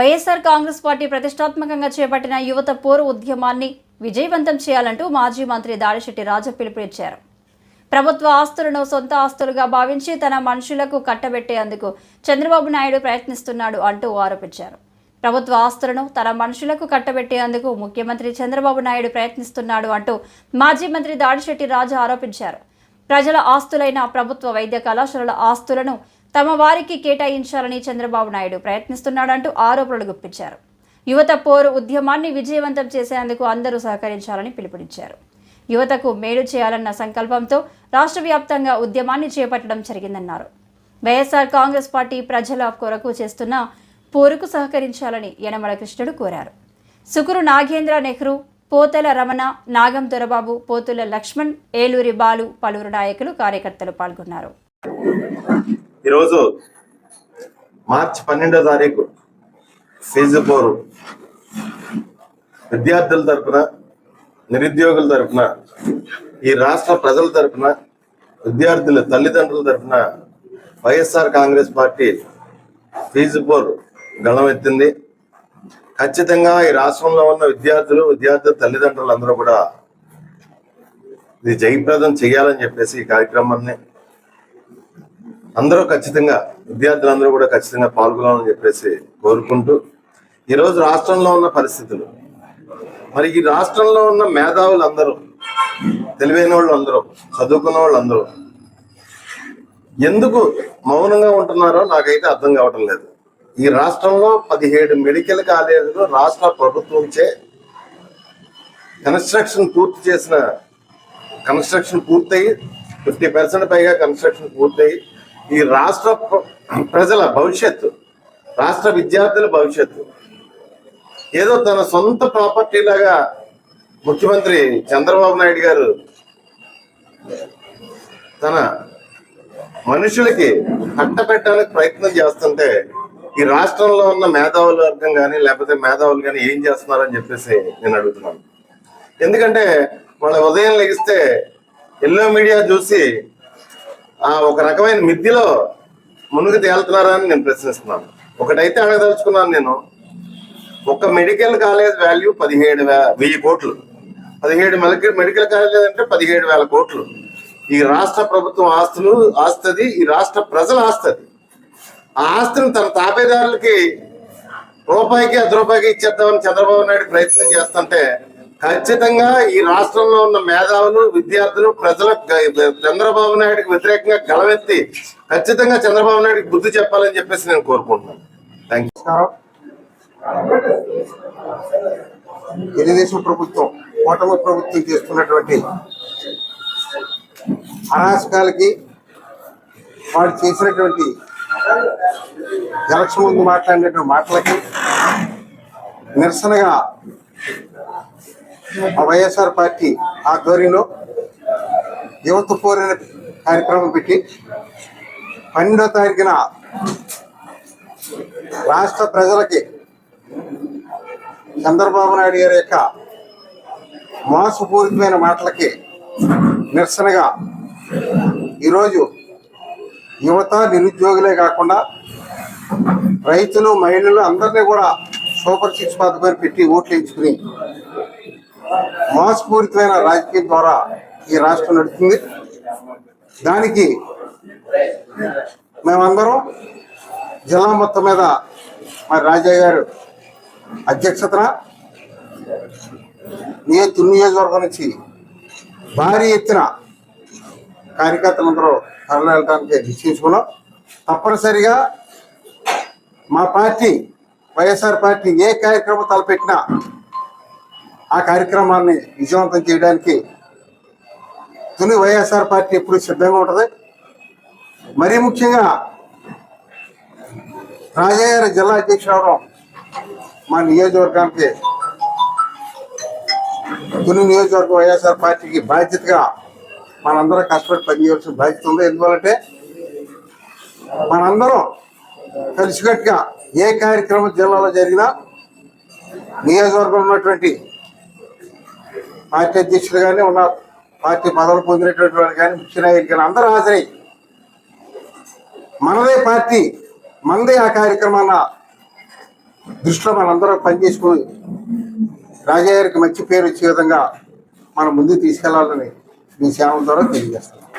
YSR Congress party ప్రతిష్టాత్మకంగా చేపట్టిన యువత పోరు ఉద్యమాన్ని విజయవంతం చేయాలంటూ మాజీ మంత్రి దాడిశెట్టి రాజా పిలుపునిచ్చారు. ప్రభుత్వ ఆస్తులను సొంత ఆస్తులుగా భావించి తన మనుషులకు కట్టబెట్టేందుకు చంద్రబాబు నాయుడు ప్రయత్నిస్తున్నాడు అంటూ ఆరోపించారు. ప్రభుత్వ ఆస్తులను తన మనుషులకు కట్టబెట్టేందుకు ముఖ్యమంత్రి చంద్రబాబు నాయుడు ప్రయత్నిస్తున్నాడు అంటూ మాజీ మంత్రి దాడిశెట్టి రాజా ఆరోపించారు. ప్రజల ఆస్తులైన ప్రభుత్వ వైద్య కళాశాలల ఆస్తులను తమ వారికి కేటాయించాలని చంద్రబాబు నాయుడు ప్రయత్నిస్తున్నాడంటూ ఆరోపణలు గుప్పించారు. యువత పోరు ఉద్యమాన్ని విజయవంతం చేసేందుకు అందరూ సహకరించాలని పిలుపునిచ్చారు. యువతకు మేలు చేయాలన్న సంకల్పంతో రాష్ట్ర వ్యాప్తంగా ఉద్యమాన్ని చేపట్టడం జరిగిందన్నారు. వైఎస్ఆర్ కాంగ్రెస్ పార్టీ ప్రజల కొరకు చేస్తున్న పోరుకు సహకరించాలని యనమల కృష్ణుడు కోరారు. సుకురు నాగేంద్ర నెహ్రూ పోతల రమణ నాగం దొరబాబు పోతుల లక్ష్మణ్ ఏలూరి బాలు పలువురు నాయకులు కార్యకర్తలు పాల్గొన్నారు. ఈరోజు మార్చి పన్నెండో తారీఖు ఫీజు పోరు. విద్యార్థుల తరఫున నిరుద్యోగుల తరఫున ఈ రాష్ట్ర ప్రజల తరఫున విద్యార్థుల తల్లిదండ్రుల తరఫున వైఎస్ఆర్ కాంగ్రెస్ పార్టీ ఫీజు పోరు గణమెత్తింది ఖచ్చితంగా ఈ రాష్ట్రంలో ఉన్న విద్యార్థులు విద్యార్థుల తల్లిదండ్రులు అందరూ కూడా ఇది జయప్రదం చేయాలని చెప్పేసి ఈ కార్యక్రమాన్ని అందరూ ఖచ్చితంగా విద్యార్థులందరూ కూడా ఖచ్చితంగా పాల్గొనాలని చెప్పేసి కోరుకుంటూ ఈరోజు రాష్ట్రంలో ఉన్న పరిస్థితులు మరి ఈ రాష్ట్రంలో ఉన్న మేధావులు అందరూ తెలివైన వాళ్ళు అందరూ చదువుకున్న వాళ్ళు అందరూ ఎందుకు మౌనంగా ఉంటున్నారో నాకైతే అర్థం కావటం లేదు. ఈ రాష్ట్రంలో పదిహేడు మెడికల్ కాలేజీలు రాష్ట్ర ప్రభుత్వంచే కన్స్ట్రక్షన్ పూర్తి చేసిన కన్స్ట్రక్షన్ పూర్తయి ఫిఫ్టీ పర్సెంట్ పైగా కన్స్ట్రక్షన్ పూర్తయి ఈ రాష్ట్ర ప్ర- ప్రజల భవిష్యత్తు రాష్ట్ర విద్యార్థుల భవిష్యత్తు. ఏదో తన సొంత ప్రాపర్టీ లాగా ముఖ్యమంత్రి చంద్రబాబు నాయుడు గారు తన మనుషులకి కట్టబెట్టడానికి ప్రయత్నం చేస్తుంటే ఈ రాష్ట్రంలో ఉన్న మేధావుల వర్గం కానీ లేకపోతే మేధావులు కానీ ఏం చేస్తున్నారని చెప్పేసి నేను అడుగుతున్నాను. ఎందుకంటే వాళ్ళ ఉదయం లెగిస్తే ఎల్లో మీడియా చూసి ఒక రకమైన మిద్దిలో మునుగు తేలుతున్నారా అని నేను ప్రశ్నిస్తున్నాను. ఒకటైతే అడగదలుచుకున్నాను నేను. ఒక మెడికల్ కాలేజ్ వాల్యూ పదిహేడు వెయ్యి కోట్లు. పదిహేడు మెడికల్ మెడికల్ కాలేజ్ అంటే పదిహేడు వేల కోట్లు. ఈ రాష్ట్ర ప్రభుత్వం ఆస్తులు ఆస్తది ఈ రాష్ట్ర ప్రజల ఆస్తది. ఆ ఆస్తిని తన తాపేదారులకి రూపాయికి అర్ధ రూపాయికి ఇచ్చేద్దామని చంద్రబాబు నాయుడు ప్రయత్నం చేస్తుంటే ఖచ్చితంగా ఈ రాష్ట్రంలో ఉన్న మేధావులు విద్యార్థులు ప్రజలు చంద్రబాబు నాయుడుకి వ్యతిరేకంగా గలవెత్తి ఖచ్చితంగా చంద్రబాబు నాయుడుకి బుద్ధి చెప్పాలని చెప్పేసి నేను కోరుకుంటున్నాను. థ్యాంక్ యూ తెలుగుదేశం ప్రభుత్వం కూటమి ప్రభుత్వం చేస్తున్నటువంటి అరాచకాలకి వాడు చేసినటువంటి ఎలక్షన్ ముందు మాట్లాడినటువంటి మాటలకి నిరసనగా వైఎస్ఆర్ పార్టీ ఆధ్వర్యంలో యువత పోరిన కార్యక్రమం పెట్టి పన్నెండో తారీఖున రాష్ట్ర ప్రజలకి చంద్రబాబు నాయుడు గారి యొక్క మోసపూరితమైన మాటలకి నిరసనగా ఈరోజు యువత నిరుద్యోగులే కాకుండా రైతులు మహిళలు అందరినీ కూడా సూపర్ సిక్స్ పథకాన్ని పెట్టి ఓట్లు ఎంచుకుని మోసపూరితమైన రాజకీయం ద్వారా ఈ రాష్ట్రం నడుస్తుంది. దానికి మేమందరం జిల్లా మొత్తం మీద మరి రాజా గారు అధ్యక్షతన నియో నియోజకవర్గం నుంచి భారీ ఎత్తున కార్యకర్తలందరూ తరలి వెళ్ళడానికి నిశ్చయించుకున్నాం. తప్పనిసరిగా మా పార్టీ వైఎస్ఆర్ పార్టీ ఏ కార్యక్రమం తలపెట్టినా ఆ కార్యక్రమాన్ని విజయవంతం చేయడానికి తుని వైఎస్ఆర్ పార్టీ ఎప్పుడు సిద్ధంగా ఉంటుంది. మరీ ముఖ్యంగా రాజయ్య జిల్లా అధ్యక్షుడు అవడం మా నియోజకవర్గానికి తుని నియోజకవర్గం వైఎస్ఆర్ పార్టీకి బాధ్యతగా మనందరం కష్టపడి పనిచేయాల్సిన బాధ్యత ఉంది. ఎందువల్లంటే మనందరం కలిసికట్టుగా ఏ కార్యక్రమం జిల్లాలో జరిగినా నియోజకవర్గంలో ఉన్నటువంటి పార్టీ అధ్యక్షులు కానీ ఉన్న పార్టీ పదవులు పొందినటువంటి వాళ్ళు కానీ ముఖ్య నాయకులు కానీ అందరూ హాజరై మనదే పార్టీ మనదే ఆ కార్యక్రమాన్ని దృష్టిలో మనందరూ పనిచేసుకుని రాజయ్య గారికి మంచి పేరు వచ్చే విధంగా మనం ముందుకు తీసుకెళ్ళాలని మీ సేవల ద్వారా తెలియజేస్తున్నాం.